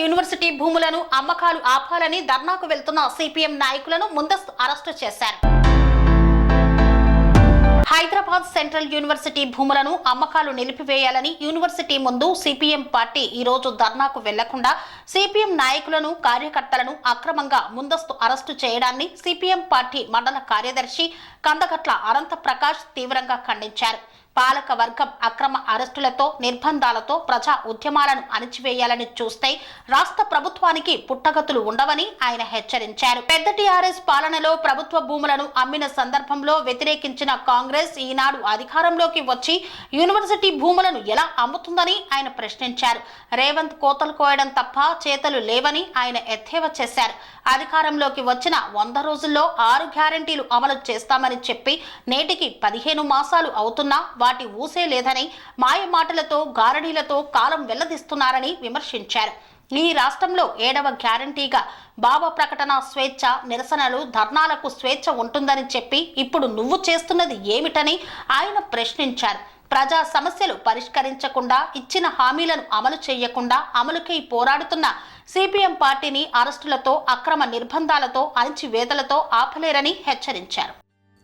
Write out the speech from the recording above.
University భూములను అమ్మకాలు ఆపాలని ధర్నాకు వెళ్తున్న సిపిఎం నాయకులను ముందస్తు అరెస్టు చేశారు. హైదరాబాద్ సెంట్రల్ యూనివర్సిటీ భూములను అమ్మకాలు నిలిపివేయాలని యూనివర్సిటీ ముందు సిపిఎం పార్టీ ఈ రోజు ధర్నాకు వెళ్ళకుండా సిపిఎం నాయకులను కార్యకర్తలను అక్రమంగా ముందస్తు అరెస్టు చేయడాన్ని సిపిఎం పార్టీ మండల కార్యదర్శి కందగట్ల అనంత ప్రకాష్ తీవ్రంగా ఖండించారు. పాలక వర్గం అక్రమ అరెస్టులతో నిర్బంధాలతో ప్రజా ఉద్యమాలను అణిచివేయాలని చూస్తే రాష్ట్ర ప్రభుత్వానికి పుట్టగతులు ఉండవని ఆయన హెచ్చరించారు. పెద్ద టీఆర్ఎస్ పాలనలో ప్రభుత్వ భూములను అమ్మిన సందర్భంలో వ్యతిరేకించిన కాంగ్రెస్ ఈనాడు అధికారంలోకి వచ్చి యూనివర్సిటీ భూములను ఎలా అమ్ముతుందని ఆయన ప్రశ్నించారు. రేవంత్ కోతలు కోయడం తప్ప చేతలు లేవని ఆయన ఎద్దేవా చేశారు. అధికారంలోకి వచ్చిన వంద రోజుల్లో ఆరు గ్యారంటీలు అమలు చేస్తామని చెప్పి నేటికి పదిహేను మాసాలు అవుతున్నా వాటి ఊసే లేదని మాయ మాటలతో గారడీలతో కాలం వెల్లదిస్తున్నారని విమర్శించారు. ఈ రాష్ట్రంలో ఏడవ గ్యారంటీగా భావ ప్రకటన స్వేచ్ఛ నిరసనలు ధర్నాలకు స్వేచ్ఛ ఉంటుందని చెప్పి ఇప్పుడు నువ్వు చేస్తున్నది ఏమిటని ఆయన ప్రశ్నించారు. ప్రజా సమస్యలు పరిష్కరించకుండా ఇచ్చిన హామీలను అమలు చేయకుండా అమలుకై పోరాడుతున్న సిపిఎం పార్టీని అరెస్టులతో అక్రమ నిర్బంధాలతో అణచివేతలతో ఆపలేరని హెచ్చరించారు.